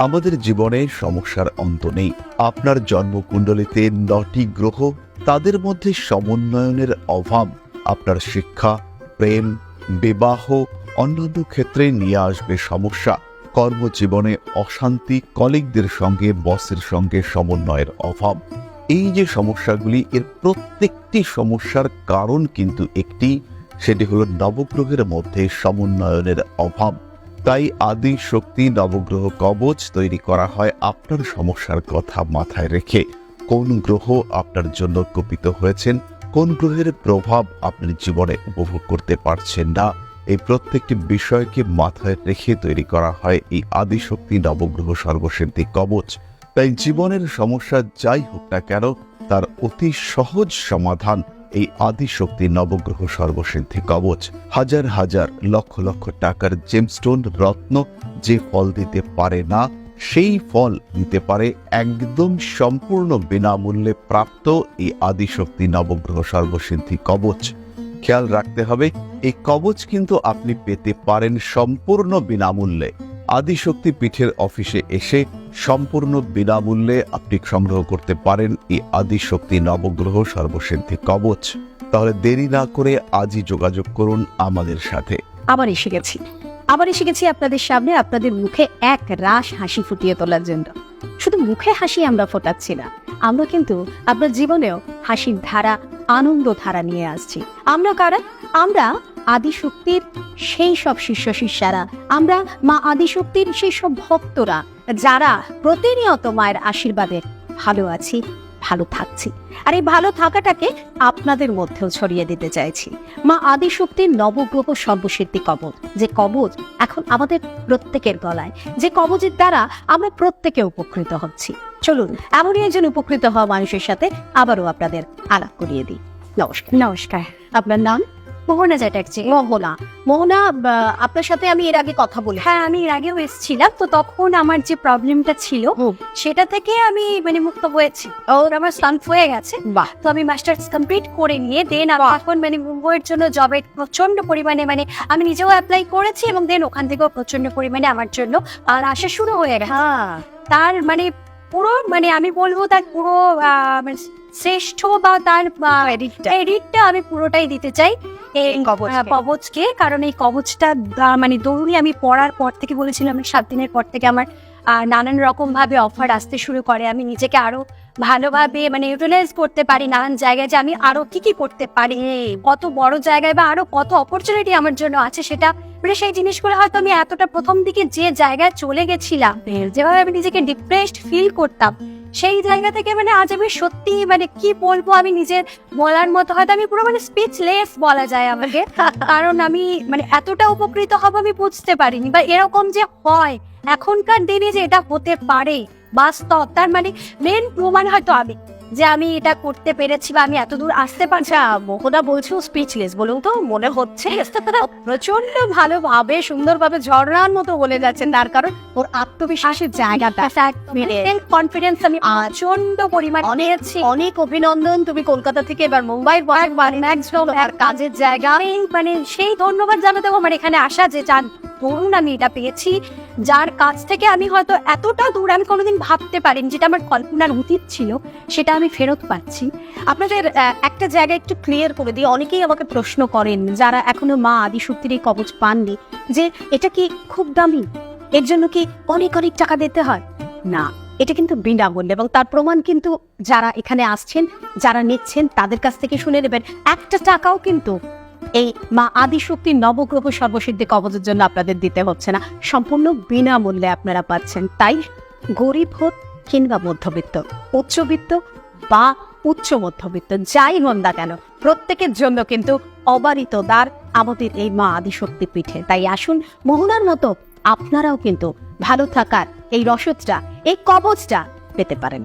আমাদের জীবনে সমস্যার অন্ত নেই। আপনার জন্মকুণ্ডলিতে নটি গ্রহ, তাদের মধ্যে সমন্বয়নের অভাব আপনার শিক্ষা, প্রেম, বিবাহ, অন্যান্য ক্ষেত্রে নিয়ে আসবে সমস্যা। কর্মজীবনে অশান্তি কলিগদের সঙ্গে, বসের সঙ্গে সমন্বয়ের অভাব। এই যে সমস্যাগুলি, এর প্রত্যেকটি সমস্যার কারণ কিন্তু একটি, সেটি হলো নবগ্রহের মধ্যে সমন্বয়নের অভাব। তাই আদি শক্তি নবগ্রহ কবচ তৈরি করা হয় আপনার সমস্যার কথা মাথায় রেখে। কোন গ্রহ আপনার জন্য কপিত হয়েছেন? কোন গ্রহের প্রভাব আপনার জীবনে উপভোগ করতে পারছেন না? এই প্রত্যেকটি বিষয়কে মাথায় রেখে তৈরি করা হয় এই আদিশক্তি নবগ্রহ সর্বসিদ্ধি কবচ। তাই জীবনের সমস্যা যাই হোক না কেন, তার অতি সহজ সমাধান এই আদিশক্তি নবগ্রহ সর্বসিদ্ধি কবচ, হাজার হাজার লক্ষ লক্ষ টাকার জেমস্টোন রত্ন যে ফল দিতে পারে না, সেই ফল দিতে পারে একদম সম্পূর্ণ বিনামূল্যে প্রাপ্ত এই আদিশক্তি নবগ্রহ সর্বসিদ্ধি কবচ। খেয়াল রাখতে হবে, এই কবচ কিন্তু আপনি পেতে পারেন সম্পূর্ণ বিনামূল্যে। আদিশক্তি পীঠের অফিসে এসে সম্পূর্ণ বিনামূল্যে আপনি সংগ্রহ করতে পারেন এই আদিশক্তি নবগ্রহ সর্বসিদ্ধি কবচ। তাহলে দেরি না করে আজই যোগাযোগ করুন আমাদের সাথে। আবার এসে গেছি। আবার এসে গেছি আপনাদের সামনে, আপনাদের মুখে এক রাস হাসি ফুটিয়ে তোলার জন্য। শুধু মুখে হাসি আমরা ফোটাচ্ছি না, আমরা কিন্তু আপনার জীবনেও হাসির ধারা, আনন্দ ধারা নিয়ে আসছি। আমরা কারা? আমরা আদিশক্তির সেই সব শিষ্য শিষ্যারা। আমরা মা আদিশক্তির সেই সব ভক্তরা যারা প্রতিনিয়ত মায়ের আশীর্বাদে ভালো আছি ভালো থাকছি। আর এই ভালো থাকাটাকে আপনাদের মধ্যেও ছড়িয়ে দিতে চাইছি। মা আদিশক্তির নবগ্রহ সর্বসিদ্ধি কবচ। যে কবচ এখন আমাদের প্রত্যেকের গলায়। যে কবচের দ্বারা আমরা প্রত্যেকে উপকৃত হচ্ছি। চলুন এমনই একজন উপকৃত হওয়া মানুষের সাথে আবারও আপনাদের আলাপ করিয়ে দিই। নমস্কার। নমস্কার। আপনার নাম? মোহনা চ্যাটার্জি মোহনা। মোহনা আপনার সাথে আমি এর আগে কথা বলি। হ্যাঁ আমি এর আগেও এসেছিলাম তো তখন আমার যে প্রবলেমটা ছিল সেটা থেকে আমি মানে মুক্ত হয়েছি। ওর আমার সানফ হয়ে গেছে। বাহ। তো আমি মাস্টার্স কমপ্লিট করে নিয়ে দেন এখন মানে মুম্বইয়ের জন্য জবের প্রচণ্ড পরিমাণে মানে আমি নিজেও অ্যাপ্লাই করেছি এবং দেন ওখান থেকেও প্রচণ্ড পরিমাণে আমার জন্য আর আসা শুরু হয়ে গেছে। হ্যাঁ। তার মানে পুরো মানে আমি বলব তার পুরো মানে শ্রেষ্ঠ বা তার এডিটটা? আমি পুরোটাই দিতে চাই। কবচকে। কারণ এই কবচটা মানে দৌড়ি আমি পড়ার পর থেকে বলেছিলাম সাত দিনের পর থেকে আমার নানান রকম ভাবে অফার আসতে শুরু করে। আমি নিজেকে আরও ভালোভাবে মানে ইউটিলাইজ করতে পারি নানান জায়গায় যে আমি আরও কি কি করতে পারি কত বড় জায়গায় বা আরও কত অপরচুনিটি আমার জন্য আছে সেটা মানে সেই জিনিসগুলো হয়তো আমি এতটা প্রথম দিকে যে জায়গায় চলে গেছিলাম যেভাবে আমি নিজেকে ডিপ্রেসড ফিল করতাম সেই জায়গা থেকে মানে আজ আমি সত্যি মানে কি বলব আমি নিজের বলার মতো হয়তো আমি পুরো মানে স্পিচলেস বলা যায় আমাকে। কারণ আমি মানে এতটা উপকৃত হব আমি বুঝতে পারিনি। বা এরকম যে হয় এখনকার দিনে যে এটা হতে পারে বাস্তব তার মানে মেন প্রমাণ হয়তো আমি। যে আমি এটা করতে পেরেছি বা আমি এত দূর আসতে পারছি। মোহনা বলছো স্পিচলেস বলুন তো মনে হচ্ছে প্রচণ্ড ভালোভাবে সুন্দরভাবে ঝর্ণার মতো বলে যাচ্ছেন। তার কারণ ওর আত্মবিশ্বাসের জায়গাটা। কনফিডেন্স আমি প্রচণ্ড পরিমাণ পেয়েছি। অনেক অভিনন্দন তুমি কলকাতা থেকে এবার মুম্বাই আর কাজের জায়গা। মানে সেই ধন্যবাদ জানাতে আমার এখানে আসা যে যার ধরুন আমি এটা পেয়েছি। যার কাছ থেকে আমি হয়তো এতটা দূর আমি কোনোদিন ভাবতে পারিনি, যেটা আমার কল্পনার অতীত ছিল, সেটা আমি ফেরত পাচ্ছি। আপনাদের একটা জায়গা একটু ক্লিয়ার করে দিই। অনেকেই আমাকে প্রশ্ন করেন, যারা এখনও মা আদিশক্তির এই কবচ পাননি, যে এটা কি খুব দামি? এর জন্য কি অনেক অনেক টাকা দিতে হয়? না, এটা কিন্তু বিনামূল্যে এবং তার প্রমাণ কিন্তু যারা এখানে আসছেন, যারা নিচ্ছেন, তাদের কাছ থেকে শুনে নেবেন। একটা টাকাও কিন্তু এই মা আদিশক্তির নবগ্রহ সর্বসিদ্ধি কবচের জন্য আপনাদের দিতে হচ্ছে না। সম্পূর্ণ বিনামূল্যে আপনারা পাচ্ছেন। তাই গরিব হোক কিংবা মধ্যবিত্ত, উচ্চবিত্ত বা উচ্চ মধ্যবিত্ত, যাই হন না কেন, প্রত্যেকের জন্য কিন্তু অবারিত দ্বার আমাদের এই মা আদিশক্তি পিঠে। তাই আসুন, মোহনার মতো আপনারাও কিন্তু ভালো থাকার এই রসদটা, এই কবচটা পেতে পারেন।